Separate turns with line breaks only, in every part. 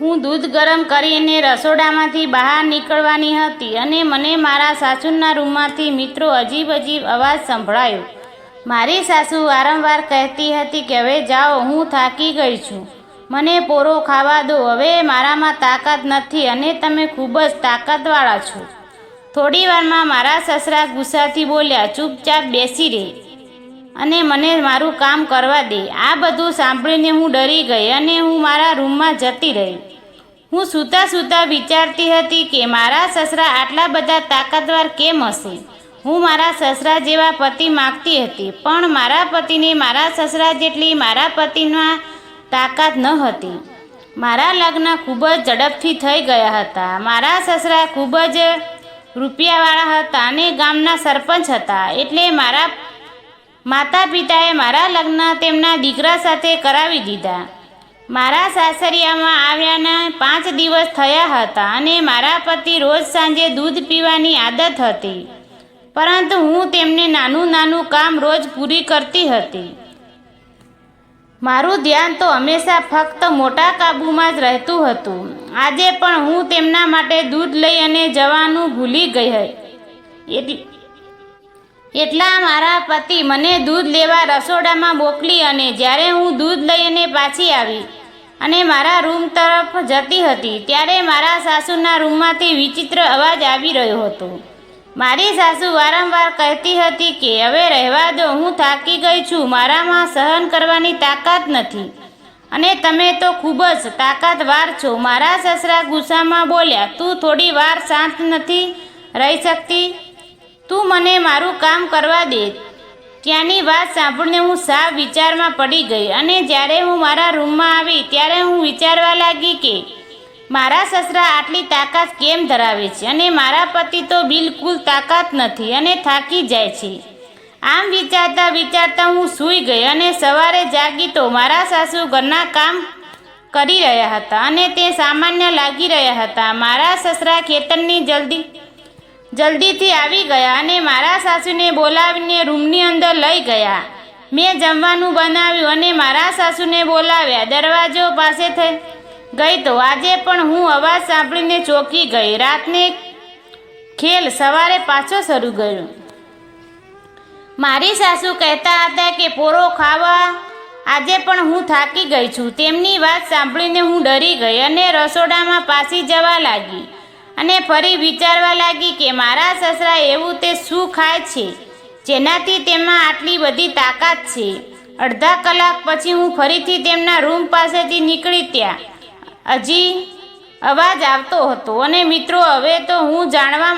હું દૂધ ગરમ કરીને રસોડામાંથી બહાર નીકળવાની હતી અને મને મારા સાસુના રૂમમાંથી મિત્રો અજીબ અજીબ અવાજ સંભળાયો. મારી સાસુ વારંવાર કહેતી હતી કે, હવે જાઓ, હું થાકી ગઈ છું. મને પોરો ખાવા દો. હવે મારામાં તાકાત નથી અને તમે ખૂબ જ તાકાતવાળા છો. થોડી વારમાં મારા સસરા ગુસ્સાથી બોલ્યા, ચૂપચાપ બેસી રહે અને મને મારું કામ કરવા દે. આ બધું સાંભળીને હું ડરી ગઈ અને હું મારા રૂમમાં જતી રહી. હું સૂતા સૂતા વિચારતી હતી કે મારા સસરા આટલા બધા તાકાતવાર કેમ હશે? હું મારા સસરા જેવા પતિ માગતી હતી, પણ મારા પતિને મારા સસરા જેટલી મારા પતિમાં તાકાત ન હતી. મારા લગ્ન ખૂબ જ ઝડપથી થઈ ગયા હતા. મારા સસરા ખૂબ જ રૂપિયાવાળા હતા અને ગામના સરપંચ હતા. એટલે મારા માતા પિતાએ મારા લગ્ન તેમના દીકરા સાથે કરાવી દીધા. મારા સાસરિયામાં આવ્યાના પાંચ દિવસ થયા હતા અને મારા પતિ રોજ સાંજે દૂધ પીવાની આદત હતી. પરંતુ હું તેમને નાનું નાનું કામ રોજ પૂરી કરતી હતી. મારું ધ્યાન તો હંમેશા ફક્ત મોટા કાબુમાં જ રહેતું હતું. આજે પણ હું તેમના માટે દૂધ લઈ અને જવાનું ભૂલી ગઈ હતી એટલા મારા પતિ મને દૂધ લેવા રસોડામાં મોકલી અને જ્યારે હું દૂધ લઈને પાછી આવી અને મારા રૂમ તરફ જતી હતી, ત્યારે મારા સાસુના રૂમમાંથી વિચિત્ર અવાજ આવી રહ્યો હતો. મારી સાસુ વારંવાર કહેતી હતી કે, હવે રહેવા દો, હું થાકી ગઈ છું, મારામાં સહન કરવાની તાકાત નથી. અને તમે તો ખૂબ જ તાકાતવાર છો. મારા સસરા ગુસ્સામાં બોલ્યા, તું થોડી વાર શાંત નથી રહી શકતી? તું મને મારું કામ કરવા દે. ત્યાંની વાત સાંભળીને હું સાવ વિચારમાં પડી ગઈ અને જ્યારે હું મારા રૂમમાં આવી ત્યારે હું વિચારવા લાગી કે મારા સસરા આટલી તાકાત કેમ ધરાવે છે અને મારા પતિ તો બિલકુલ તાકાત નથી અને થાકી જાય છે. આમ વિચારતા વિચારતા હું સૂઈ ગઈ અને સવારે જાગી તો મારા સાસુ ઘરના કામ કરી રહ્યા હતા અને તે સામાન્ય લાગી રહ્યા હતા. મારા સસરા ખેતરની જલ્દી જલ્દીથી આવી ગયા અને મારા સાસુને બોલાવીને રૂમની અંદર લઈ ગયા. મેં જમવાનું બનાવ્યું અને મારા સાસુને બોલાવ્યા. દરવાજો પાસે થઈ ગઈ તો આજે પણ હું અવાજ સાંભળીને ચોંકી ગઈ. રાતને ખેલ સવારે પાછો શરૂ ગયો મારી સાસુ કહેતા હતા કે પોરો ખાવા આજે પણ હું થાકી ગઈ છું. તેમની વાત સાંભળીને હું ડરી ગઈ અને રસોડામાં પાસી જવા લાગી. અને ફરી વિચારવા લાગી કે મારા સસરા એવું તે શું ખાય છે? જેનાથી તેમાં આટલી બધી તાકાત છે. અડધા કલાક પછી હું ફરીથી તેમના રૂમ પાસેથી નીકળી ત્યાં. હજી અવાજ આવતો હતો અને મિત્રો, હવે તો હું જાણવા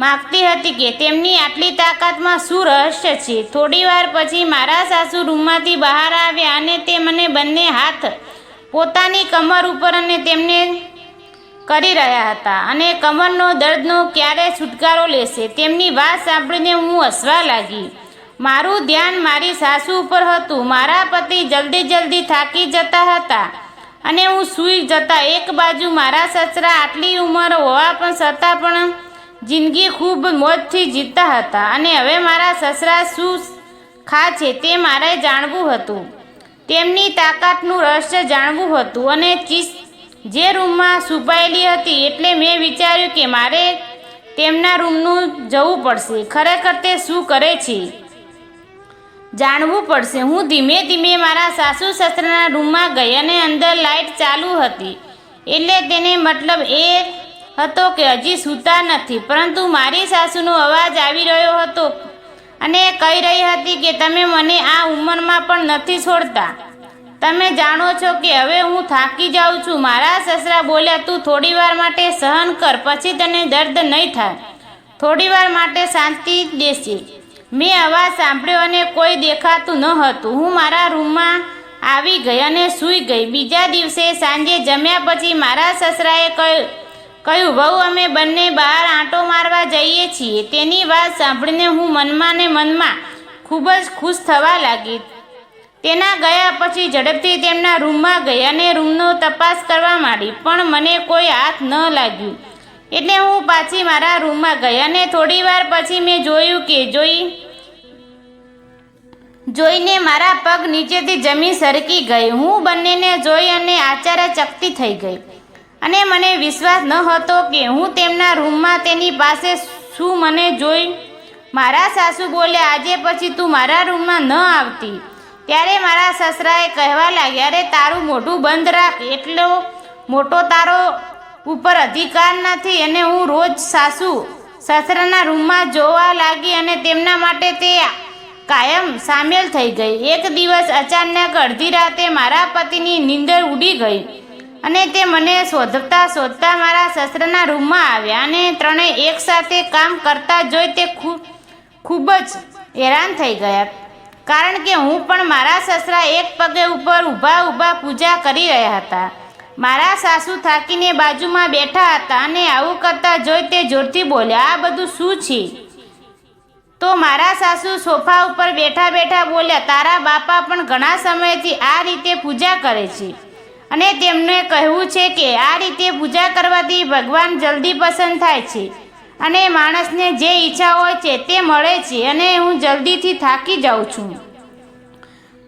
માગતી હતી કે તેમની આટલી તાકાતમાં શું રહસ્ય છે? થોડી વાર પછી મારા સાસુ રૂમમાંથી બહાર આવ્યા અને તે મને બંને હાથ પોતાની કમર ઉપર અને તેમને કરી રહ્યા હતા અને કમરનો દર્દનો ક્યારે છુટકારો લેશે તેમની વાત સાંભળીને હું હસવા લાગી. મારું ધ્યાન મારી સાસુ ઉપર હતું. મારા પતિ જલ્દી જલ્દી થાકી જતા હતા અને હું સૂઈ જતા. એક બાજુ મારા સસરા આટલી ઉંમર હોવા પણ છતાં પણ જિંદગી ખૂબ મોજથી જીતતા હતા અને હવે મારા સસરા શું ખા છે તે મારે જાણવું હતું. તેમની તાકાતનું રહસ્ય જાણવું હતું અને ચીસ જે રૂમમાં છુપાયેલી હતી એટલે મેં વિચાર્યું કે મારે તેમના રૂમનું જવું પડશે. ખરેખર તે શું કરે છે? જાણવું પડશે. હું ધીમે ધીમે મારા સાસુ સસરાના રૂમમાં ગઈ અને અંદર લાઇટ ચાલુ હતી. એટલે તેને મતલબ એ હતો કે હજી સૂતા નથી. પરંતુ મારી સાસુનો અવાજ આવી રહ્યો હતો અને કહી રહી હતી કે તમે મને આ ઉંમરમાં પણ નથી છોડતા. તમે જાણો છો કે હવે હું થાકી જાઉં છું. મારા સસરા બોલ્યા, તું થોડી વાર માટે સહન કર, પછી તને દર્દ નહીં થાય. થોડી વાર માટે શાંતિ દેશે. મેં અવાજ સાંભળ્યો અને કોઈ દેખાતું ન હતું. હું મારા રૂમમાં આવી ગઈ અને સૂઈ ગઈ. બીજા દિવસે સાંજે જમ્યા પછી મારા સસરાએ કહ્યું કહ્યું, વહુ, અમે બંને બહાર આંટો મારવા જઈએ છીએ. તેની વાત સાંભળીને હું મનમાં ને મનમાં ખૂબ જ ખુશ થવા લાગી. તેના ગયા પછી ઝડપથી તેમના રૂમમાં ગઈ અને રૂમનો તપાસ કરવા માંડી, પણ મને કોઈ હાથ ન લાગ્યું. એટલે હું પાછી મારા રૂમમાં ગઈ અને થોડી વાર પછી મેં જોયું કે જોઈ, જોઈને મારા પગ નીચેથી જમીન સરકી ગઈ. હું બંનેને જોઈ અને આચાર્ય ચકતી થઈ ગઈ. અને મને વિશ્વાસ ન હતો કે હું તેમના રૂમમાં તેની પાસે શું મને જોઈ. મારા સાસુ બોલ્યા, આજે પછી તું મારા રૂમમાં ન આવતી. ત્યારે મારા સસરાએ કહેવા લાગ્યા, અરે, તારું મોઢું બંધ રાખ. એટલો મોટો તારો ઉપર અધિકાર નથી. અને હું રોજ સાસુ, સસરાના રૂમમાં જોવા લાગી અને તેમના માટે તે કાયમ સામેલ થઈ ગઈ. એક દિવસ અચાનક અડધી રાતે મારા પતિની નીંદર ઉડી ગઈ અને તે મને શોધતા શોધતા મારા સસરાના રૂમમાં આવ્યા અને ત્રણેય એકસાથે કામ કરતા જોઈ તે ખૂબ ખૂબ જ હેરાન થઈ ગયા. કારણ કે હું પણ મારા સસરા એક પગે ઉપર ઊભા ઊભા પૂજા કરી રહ્યા હતા. મારા સાસુ થાકીને બાજુમાં બેઠા હતા અને આવું કરતા જોઈ તે જોરથી બોલ્યા, આ બધું શું છે? તો મારા સાસુ સોફા ઉપર બેઠા બેઠા બોલ્યા, તારા બાપા પણ ઘણા સમયથી આ રીતે પૂજા કરે છે અને તેમને કહેવું છે કે આ રીતે પૂજા કરવાથી ભગવાન જલ્દી પસંદ થાય છે. અને માણસને જે ઈચ્છા હોય છે તે મળે છે અને હું જલ્દીથી થાકી જાઉં છું.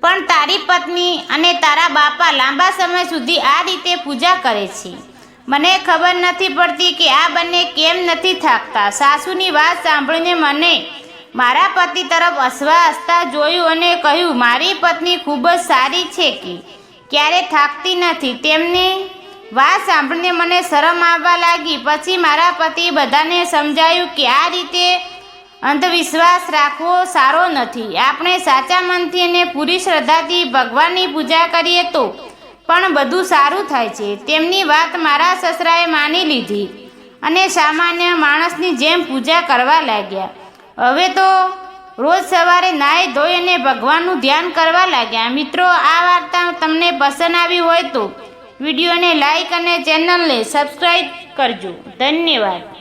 પણ તારી પત્ની અને તારા બાપા લાંબા સમય સુધી આ રીતે પૂજા કરે છે. મને ખબર નથી પડતી કે આ બંને કેમ નથી થાકતા. સાસુની વાત સાંભળીને મને મારા પતિ તરફ અસવા હસતા જોયું અને કહ્યું, મારી પત્ની ખૂબ જ સારી છે કે ક્યારે થાકતી નથી. તેમને વાત સાંભળીને મને શરમ આવવા લાગી. પછી મારા પતિ બધાને સમજાયું કે આ રીતે અંધવિશ્વાસ રાખવો સારો નથી. આપણે સાચા મનથી અને પૂરી શ્રદ્ધાથી ભગવાનની પૂજા કરીએ તો પણ બધું સારું થાય છે. તેમની વાત મારા સસરાએ માની લીધી અને સામાન્ય માણસની જેમ પૂજા કરવા લાગ્યા. હવે તો રોજ સવારે નાહી ધોઈ અને ભગવાનનું ધ્યાન કરવા લાગ્યા. મિત્રો, આ વાર્તા તમને પસંદ આવી હોય તો વિડીયોને લાઇક અને ચેનલને સબસ્ક્રાઈબ કરજો. ધન્યવાદ.